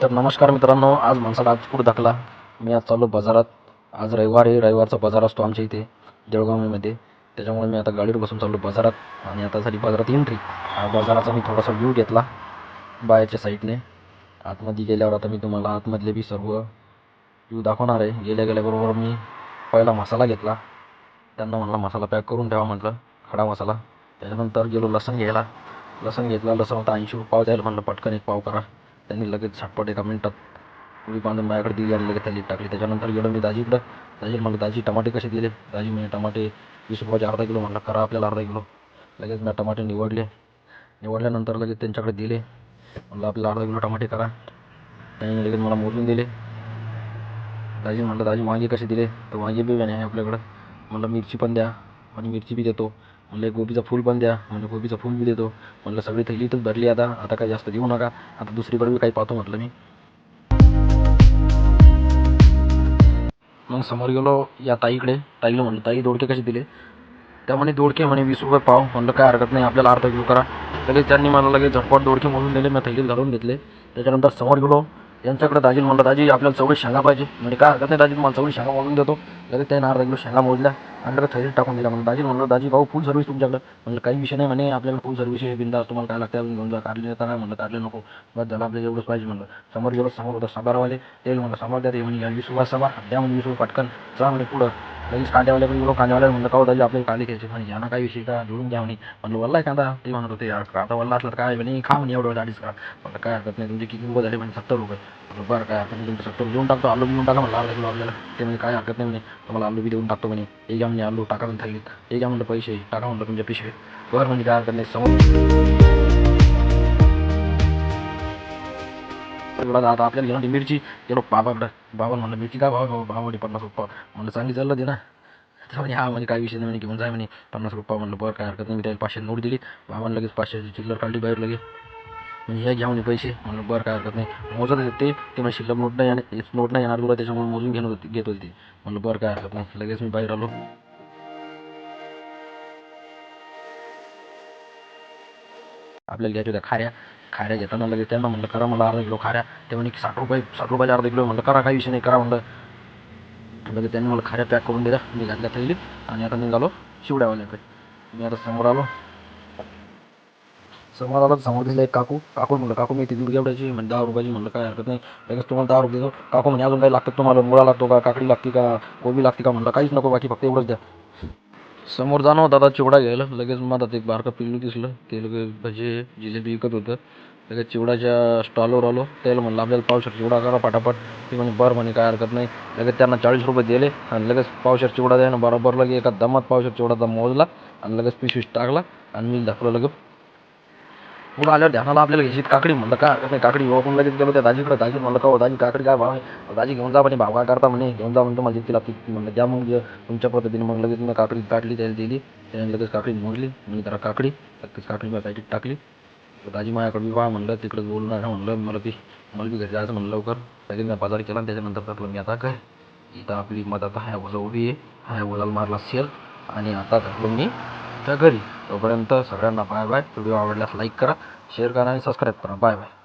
तर नमस्कार मित्रांनो आज माणसाला आज कुठं दाखला? मी आज चाललो बाजारात. आज रविवार आहे रविवारचा बाजार असतो आमच्या इथे देळगावमध्ये त्याच्यामुळे मी आता गाडीवर बसून चाललो बाजारात आणि आता झाली बाजारात एंट्री हा बाजाराचा मी थोडासा व्ह्यू घेतला बाहेरच्या साईडने आतमध्ये गेल्यावर आता मी तुम्हाला आतमधले बी सर्व व्ह्यू दाखवणार आहे. गेल्या गेल्याबरोबर मी पहिला मसाला घेतला. त्यांना म्हणला मसाला पॅक करून ठेवा म्हटलं खडा मसाला. त्याच्यानंतर गेलो लसण घ्यायला. लसण घेतला लसण होता ऐंशी रुपये पाव द्यायला म्हणलं पटकन एक पाव करा. त्यांनी लगेच झटपट एका मिनिटात पुरी बांधून माझ्याकडे दिली आणि लगेच त्यांनी टाकली. त्याच्यानंतर गेलो मी दाजीकडं दाजी म्हणलं दाजी टमाटे कसे दिले? दाजी म्हणे टमाटे वीस रुपयाचे अर्धा किलो म्हणलं करा आपल्याला अर्धा किलो. लगेच मी टमाटे निवडले. निवडल्यानंतर लगेच त्यांच्याकडे दिले. म्हणलं आपल्याला अर्धा किलो टमाटे करा. त्यांनी लगेच मला मोजून दिले. दाजी म्हणलं दाजी वांगे कसे दिले? तर वांगे बी आहे आपल्याकडं. म्हणलं मिरची पण द्या. आणि मिरची बी देतो. म्हणलं एक गोबीचं फूल पण द्या. म्हणलं गोबीचं फूल बी देतो. म्हणलं सगळी थैली इथंच भरली आता. आता काही जास्त देऊ नका. आता दुसरीकडे बी काही पाहतो म्हटलं मी. मग समोर गेलो या ताईकडे. ताईला म्हणलं ताई दोडके कसे दिले? त्या म्हणे दोडके म्हणे वीस रुपये पाव. म्हणलं काय हरकत नाही आपल्याला अर्धा किलो करा. लगेच त्यांनी मला लगेच झटपट दोडके मोजून दिले. मी थैलीत घालून घेतले. त्याच्यानंतर समोर गेलो. यांच्याकडे दाजील म्हणलं दाजी आपल्याला चवळी शेंगा पाहिजे. म्हणजे काय हरकत नाही दाजी मला चवळी शेंगा मोजून देतो. लगेच त्याने अर्धा किलो शेंगा मोजल्या आणि लगेच टाकून दिला म्हणलं दाजी म्हणलं दाजी भाऊ फुल सर्व्हिस तुमच्याकडे. म्हणलं काही विषय नाही म्हणे आपल्याला फुल सर्व्हिस आहे बिंदा तुम्हाला काय लागतं घेऊन जा काढले येतात नाही. म्हणलं काढले नको. बस झालं आपल्याला एवढंच पाहिजे. म्हणलं समोर गेलो समोर होतं सबारवाले. ते म्हणलं समोर द्या ते म्हणजे या वीस सभा द्या म्हणजे वीस रुपये पटकन. जा म्हणजे पुढं. लगेच कांद्यावाले पण कांद्यावाले म्हणलं का दाजी आपल्याला कांदे घ्यायचे म्हणे यांना काही विषय? का जोडून घ्या म्हणे. म्हणलं वल्ला कांदा. ते म्हणत होते यार कांदा वल्ला असला तर काय म्हणे खा म्हणे एवढं अडीच का म्हणलं काय हरकत नाही तुमची किती झाली म्हणजे म्हणे सत्तर रुपये. म्हणलं बरं काय हरकत नाही तुमचं सत्तर देऊन टाकतो आलू देऊन टाका म्हणलं अर्धा किलो आपल्याला. ते म्हणजे काय हरकत नाही म्हणे तुम्हाला आलू बी देऊन टाकतो म्हणे. एक घ्या म्हणे आलू टाका म्हणून थालीत. एक घ्या म्हणलं पैसे. टाका म्हणलं तुमच्या पिशवीत. बरं म्हणजे काय हरकत नाही समोर एवढा आता आपल्याला घेऊन मिरची. गेलो बाबाकडं बाबा म्हणलं मिरची काय भाव भाव म्हणे पन्नास रुपये म्हणलं चांगली चाललं दे ना. तर म्हणे हा म्हणजे काय विषय नाही म्हणे घेऊन जाय म्हणे. पन्नास रुपये म्हणलं बरं काय हरकत नाही. मी त्याला पाचशे नोट दिली. बाबांना लगेच पाचशेची चिल्लर काढली बाहेर लगेच. म्हणजे हे घ्या म्हणे पैसे. म्हणलं बरं काय हरकत नाही. मोजत होते ते. ते म्हणजे शिल्लक नोट नाही आणि नोट नाही येणार तुला त्याच्यामुळे मोजून घेणं होती घेत होती. ते म्हणलं बरं काय हरकत नाही. लगेच मी बाहेर आलो. आपल्याला घ्यायच्या होत्या खाऱ्या. खाऱ्या घेताना लगेच त्यांना म्हणलं करा मला अर्धा किलो खाऱ्या. ते म्हणे की साठ रुपये साठ रुपयाचे अर्धा किलो. म्हणलं करा काही विषय नाही करा म्हणलं. लगेच त्यांनी मला खाऱ्या पॅक करून दिल्या. मी घातल्या थैलीत आणि आता निघालो शिवड्यावाल्याकडे. मी आता समोर आलो. समोर आला समोर दिसला एक काकू. काकू म्हणलं काकू मी ती दूध एवढ्याची म्हणजे दहा रुपयाची. म्हणलं काय हरकत नाही. लगेच तुम्हाला दहा रुपये देतो. काकू म्हणजे अजून काही लागतं तुम्हाला? मुळा लागतो का? काकडी लागते का? कोबी लागते का? म्हणलं काहीच नको बाकी फक्त एवढंच द्या. समोर जाणं होतं आता चिवडा घ्यायला. लगेच मला एक बारकं पिल्लू दिसलं. ते लगेच भजे जिलेबी विकत होतं. लगेच चिवडाच्या स्टॉलवर आलो. त्याला म्हणलं आपल्याला पावशेर चिवडा करा पटापट. ते म्हणे बरं म्हणे काय हरकत नाही. लगेच त्यांना चाळीस रुपये दिले आणि लगेच पावशेर चिवडा द्यायला. बरोबर लगे एका दमात पावशेर चिवडाचा मोजला आणि लगेच पिशवीस टाकला आणि मी दाखवलं लगेच पुढं आल्यावर ध्यानाला आपल्याला घ्यायची. काकडी म्हणलं का नाही काकडी वापरून लगेच गेलो त्या दाजीकडे. दाजी म्हणलं का हो दाजी काकडी काय भाव आहे? दाजी घेऊन जा म्हणे भाव काय करता म्हणे घेऊन जा म्हणतो माझी तिला ती म्हणलं द्या मग तुमच्या पद्धतीने मग लगेच मी काकडी काढली त्याला दिली. त्याने लगेच काकडी मोडली मी जरा काकडी लगेच काकडी मी पॅकेट टाकली. दाजी माझ्याकडे मी म्हणलं तिकडे बोलणार म्हणलं मला ती मला बी घरी जायचं म्हणलं लवकर. लगेच मी बाजार केला आणि त्याच्यानंतर टाकलं मी आता काय इथं आपली मदत आता ह्या उभी आहे. हाय ओलाला मारला सेल. आणि आता टाकलो मी त्या घरी. तोपर्यंत सगळ्यांना बाय बाय व्हिडिओ आवडल्यास लाईक करा शेअर करा आणि सबस्क्राईब करा. Bye bye